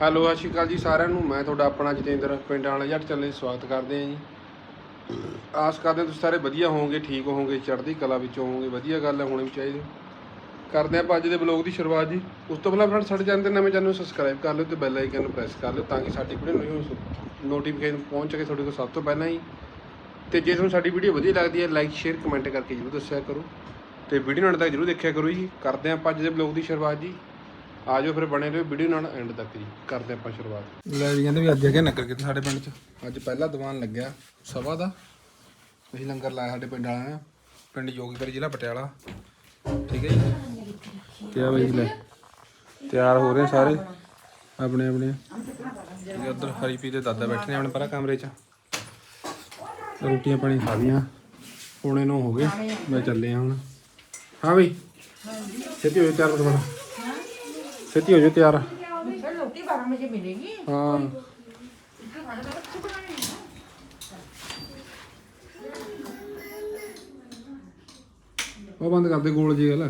Hello, ਸਤਿ ਸ਼੍ਰੀ ਅਕਾਲ ਜੀ ਸਾਰਿਆਂ ਨੂੰ। ਮੈਂ ਤੁਹਾਡਾ ਆਪਣਾ ਜਤਿੰਦਰ ਪਿੰਡ ਵਾਲੇ ਜੱਟ ਚੱਲੇ ਸਵਾਗਤ ਕਰਦੇ ਹਾਂ ਜੀ। ਆਸ ਕਰਦੇ ਹਾਂ ਤੁਸੀਂ ਸਾਰੇ ਵਧੀਆ ਹੋਵੋਗੇ, ਠੀਕ ਹੋਵੋਗੇ, ਚੜ੍ਹਦੀ ਕਲਾ ਵਿੱਚ ਹੋਵੋਗੇ, ਵਧੀਆ ਗੱਲ ਹੈ ਹੋਣੀ ਵੀ ਚਾਹੀਦੀ। ਕਰਦੇ ਆਪਾਂ ਅੱਜ ਦੇ ਬਲੌਗ ਦੀ ਸ਼ੁਰੂਆਤ ਜੀ। ਉਸ ਤੋਂ ਪਹਿਲਾਂ ਫਰੈਂਡ ਸਾਡੇ ਚੈਨਲ ਤੇ ਨਵੇਂ ਚੈਨਲ ਨੂੰ ਸਬਸਕ੍ਰਾਈਬ ਕਰ ਲਿਓ ਤੇ ਬੈਲ ਆਈਕਨ ਨੂੰ ਪ੍ਰੈਸ ਕਰ ਲਿਓ ਤਾਂ ਕਿ ਸਾਡੀ ਵੀਡੀਓ ਨੋਟੀਫਿਕੇਸ਼ਨ ਪਹੁੰਚ ਸਕੇ ਤੁਹਾਡੇ ਕੋਲ ਸਭ ਤੋਂ ਪਹਿਲਾਂ ਹੀ ਤੇ ਜੇ ਤੁਹਾਨੂੰ ਸਾਡੀ ਵੀਡੀਓ ਵਧੀਆ ਲੱਗਦੀ ਹੈ ਲਾਈਕ ਸ਼ੇਅਰ ਕਮੈਂਟ ਕਰਕੇ ਜਰੂਰ ਦੱਸਿਆ ਕਰੋ। ਤੇ ਵੀਡੀਓ ਨਾਲ ਤੱਕ ਜਰੂਰ ਦੇਖਿਆ ਕਰੋ ਜੀ। ਕਰਦੇ ਆਪਾਂ ਅੱਜ ਦੇ ਬਲੌਗ ਦੀ ਸ਼ੁਰੂਆਤ ਜੀ। ਆ ਜਾਓ ਫਿਰ ਬਣੇ ਰਹੋ ਵੀਡੀਓ ਨਾਲ ਐਂਡ ਤੱਕ ਜੀ। ਕਰਦੇ ਆਪਾਂ ਸ਼ੁਰੂਆਤ। ਲੈ ਵੀ ਕਹਿੰਦੇ ਵੀ ਅੱਜ ਹੈਗੇ ਨਗਰ ਕੀਰਤਨ ਸਾਡੇ ਪਿੰਡ 'ਚ। ਅੱਜ ਪਹਿਲਾ ਦੀਵਾਨ ਲੱਗਿਆ ਸਭਾ ਦਾ। ਅਸੀਂ ਲੰਗਰ ਲਾਇਆ ਸਾਡੇ ਪਿੰਡ ਵਾਲਿਆਂ ਨੇ। ਪਿੰਡ ਜੋਗੀਪੁਰ ਜ਼ਿਲ੍ਹਾ ਪਟਿਆਲਾ। ਠੀਕ ਹੈ ਜੀ? ਤੇ ਆ ਬਈ ਲੈ। ਤਿਆਰ ਹੋ ਰਹੇ ਸਾਰੇ। ਆਪਣੇ ਆਪਣੇ। ਹੈ ਉਧਰ ਹਰੀਪੀ ਦੇ ਦਾਦਾ ਬੈਠੇ ਨੇ ਆਪਣੇ ਪਰਾਂ ਕਮਰੇ 'ਚ। ਰੋਟੀਆਂ ਪਾਣੀ ਖਾ ਲਈਆਂ। ਪੌਣੇ ਨੂੰ ਹੋ ਗਏ। ਮੈਂ ਚੱਲੇ ਹਾਂ ਹੁਣ। ਹਾਂ ਬਈ। ਛੇਤੀ ਹੋ ਜਾ ਤਿਆਰ ਦੁਬਾਰਾ ਛੇਤੀ ਹੋ ਜਾ ਤਿਆਰ सर रोटी बारह बजे मिलेगी ਹਾਂ ਉਹ ਬੰਦ ਕਰ ਦੇ ਗੋਲ ਜੀ ਵਾਲਾ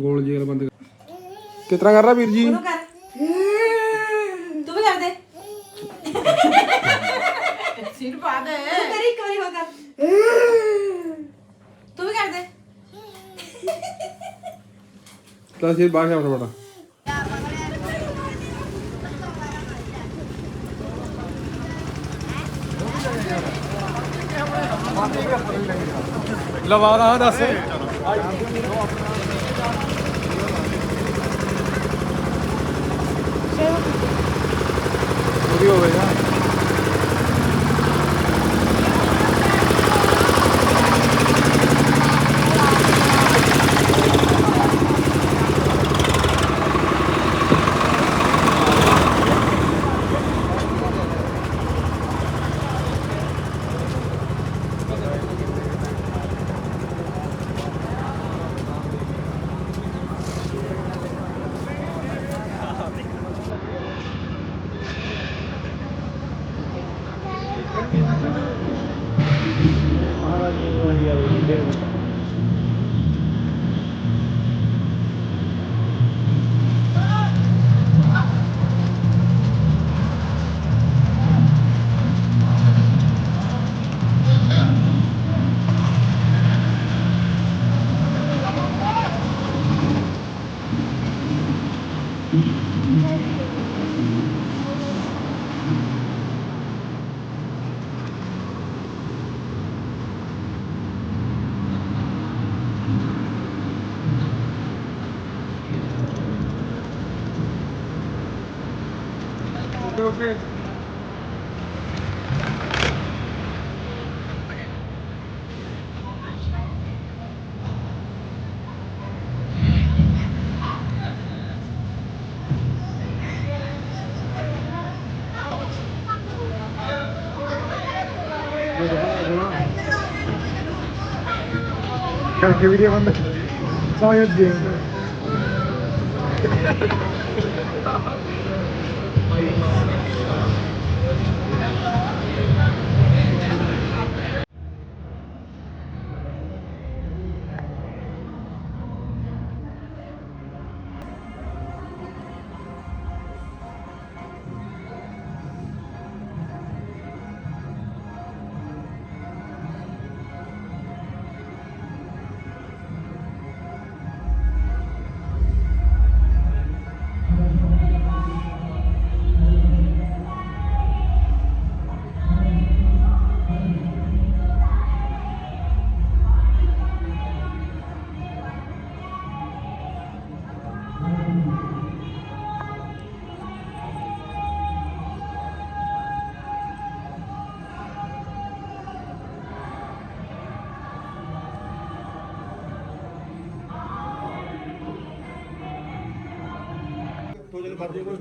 ਗੋਲ ਜੀ ਵਾਲਾ ਬੰਦ ਕਰ ਕਿਤਨਾ ਕਰ ਰਹਾ ਵੀਰ ਜੀ कर तू भी कर दे सिर पाद है तू करी करी हो कर तू भी कर दे ਤਾਂ ਸਿਰ ਬਾਹਰ ਜਾ ਬੜਾ ਲਵਾ ਦਾ ਦੱਸ। ਉਹ ਵੀ ਹੋਵੇਗਾ ਕਰਕੇ ਵੀਡੀਓ ਬੰਦ ਸਾਇਆ ਜੀ Waheguru pas de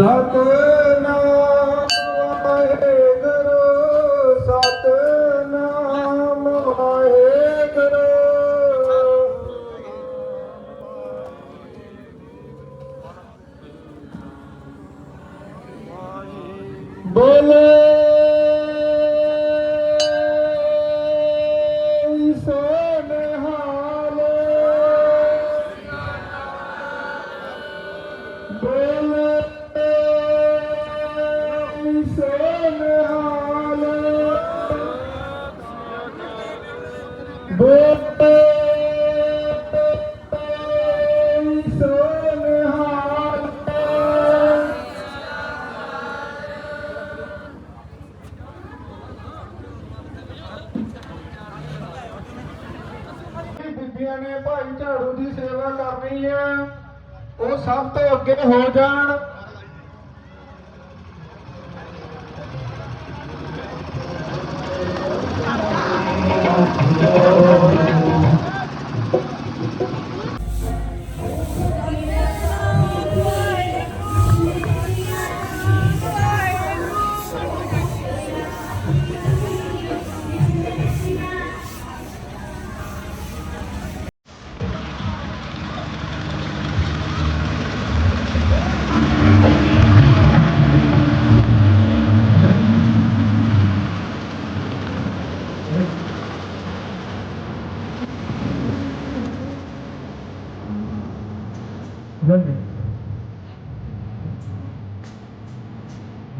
Satnam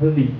Beli.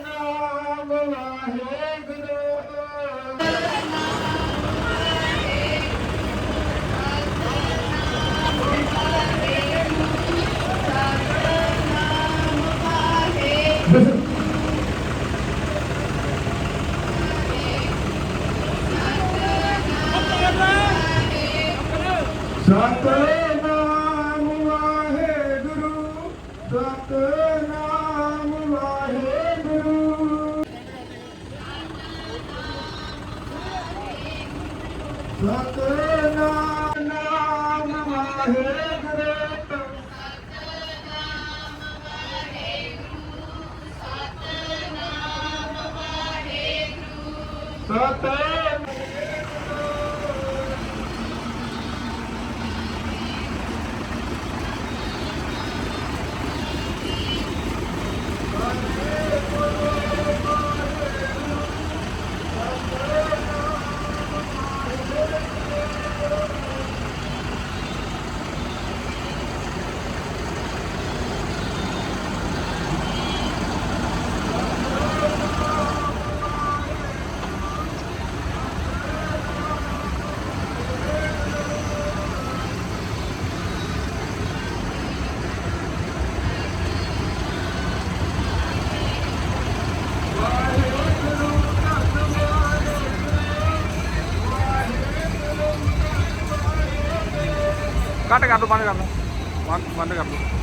I'm gonna Allah, Allah, Allah, Allah, Allah, ਸਤਿ ਕੱਟ ਕਰ ਦੋ ਬੰਦ ਕਰ ਦੋ। ਬੰਦ ਬੰਦ ਕਰ ਦੋ।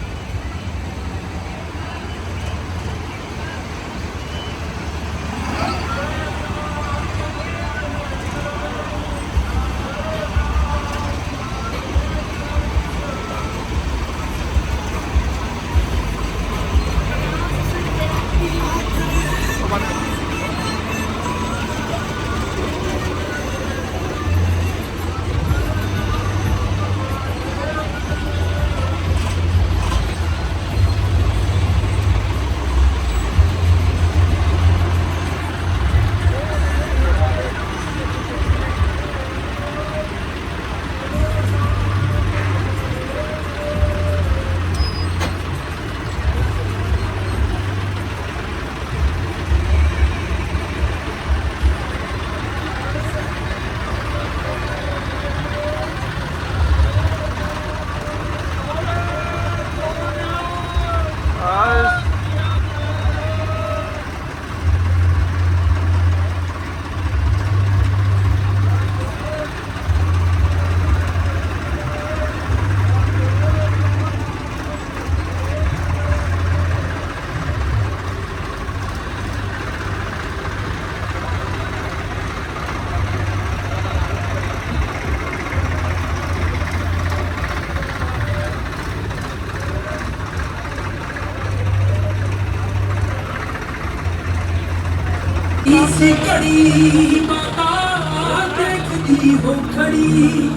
ਇਸ ਘੜੀ ਮਾਤਾ ਦੇਖਦੀ ਹੋ ਖੜੀ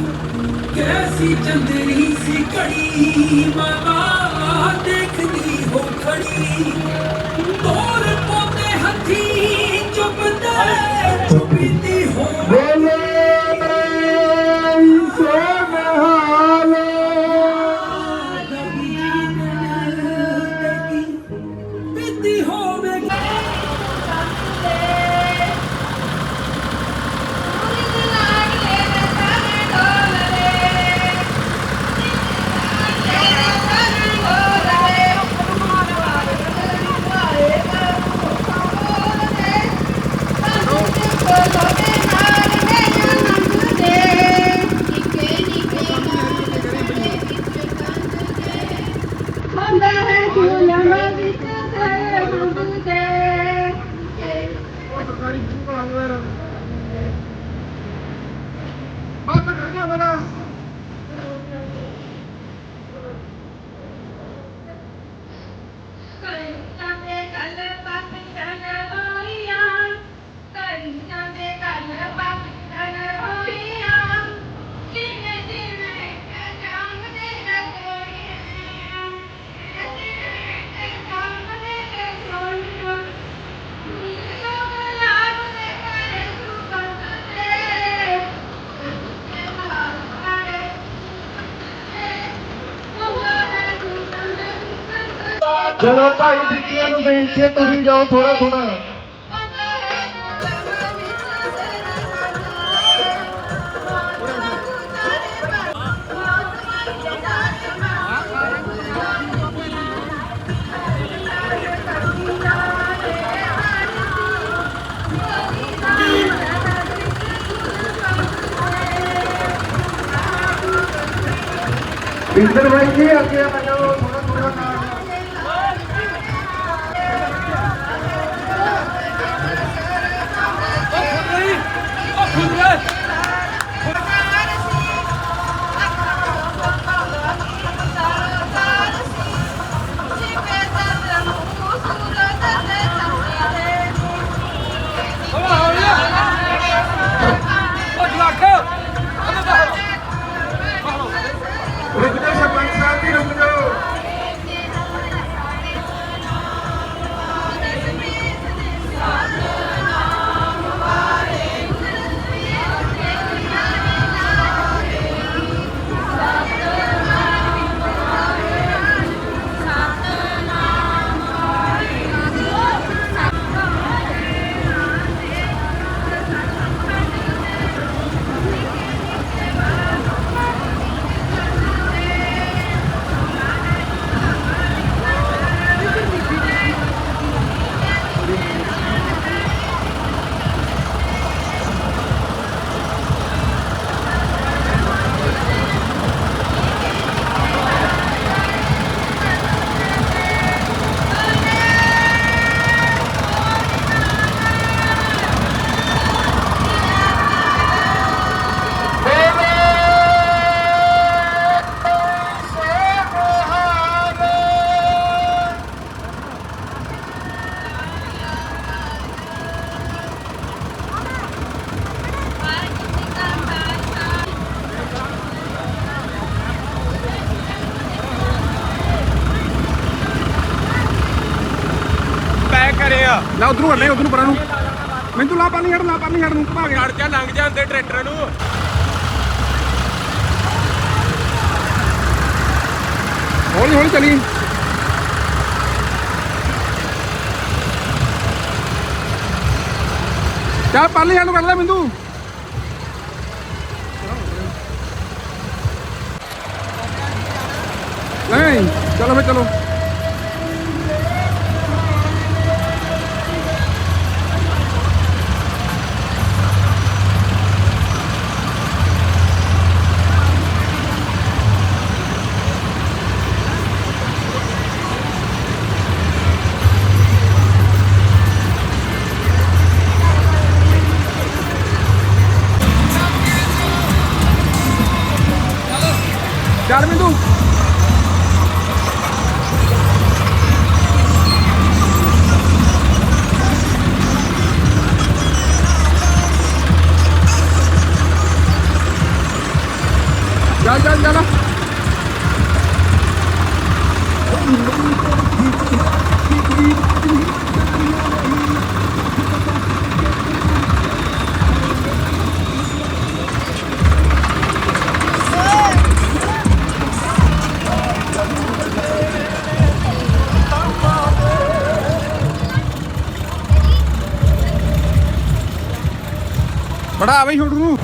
ਕੈਸੀ ਚੰਦਰੀ ਸੀ ਘੜੀ ਮਾਤਾ। ਚਲੋ ਭਾਈ ਬੀਬੀਆਂ ਨੂੰ ਬੇਨਤੀ ਹੈ ਤੁਸੀਂ ਜਾਓ ਥੋੜਾ ਥੋੜਾ ਇੰਦਰ ਭਾਈ ਜੀ ਅੱਗੇ ਆ ਥੋੜਾ ਥੋੜਾ ਨਾਲ। ਉਧਰੋਂ ਹਟਨੇ ਉਧਰੋਂ ਪਰਾਂ ਨੂੰ। ਮੈਨੂੰ ਲਾ ਪਾਣੀ ਹਟ ਲਾ ਪਾਣੀ ਹਟ ਨੂੰ ਘੁਮਾ ਕੇ। ਖੜ ਜਾ ਲੰਘ ਜਾਂਦੇ ਟਰੈਕਟਰ ਨੂੰ। ਹੌਲੀ ਹੌਲੀ ਚਲੀ ਚੱਲ ਪਾਲੀ ਹਟ ਨੂੰ ਕਰ ਲੈ ਬਿੰਦੂ। ਨਹੀਂ ਚਲੋ ਫੇ ਚੱਲ। ਬੜਾ ਬਈ ਛੋਟੂ ਨੂੰ।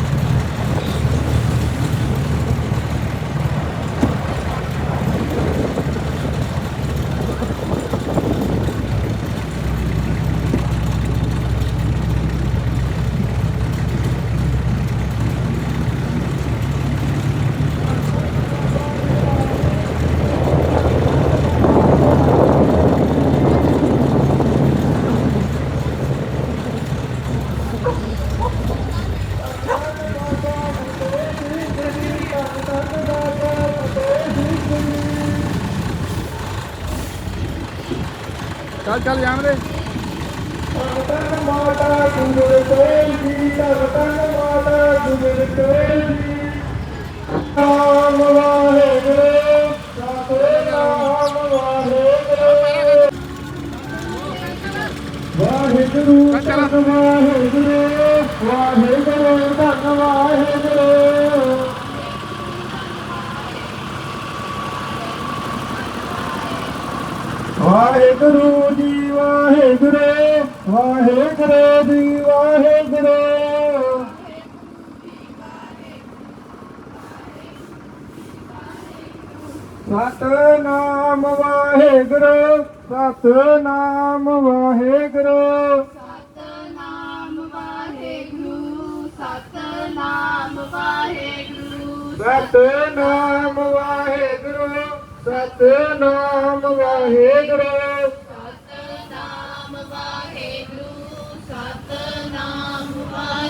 ਚੱਲ ਚੱਲ ਜਾਣ ਦੇ। ਧੰਨ ਮਾਤਾ ਗੁਰੂ ਤੇਲ ਜੀ ਧੰਨ ਮਾਤਾ ਗੁਰੂ ਤੇਲ ਜੀ ਨਾਮ ਵਾਹਿਗੁਰੂ ਸਤਿਨਾਮ ਵਾਹਿਗੁਰੂ ਵਾਹਿਗੁਰੂ ਚੱਲ ਧੰਨ ਵਾਹਿਗੁਰੂ ਵਾਹਿਗੁਰੂ ਧੰਨ ਵਾਹਿਗੁਰੂ ਵਾਹਿਗੁਰੂ ਵਾਹਿਗੁਰੂ ਵਾਹਿਗੁਰੂ ਜੀ ਵਾਹਿਗੁਰੂ। ਸਤਨਾਮ ਵਾਹਿਗੁਰੂ ਸਤਨਾਮ ਵਾਹਿਗੁਰੂ। ਸਤਨਾਮ ਵਾਹਿਗੁਰੂ ਸਤਨਾਮ ਵਾਹਿਗੁਰੂ। ਸਤਨਾਮ ਵਾਹਿਗੁਰੂ ਸਤਨਾਮ ਵਾਹਿਗੁਰੂ।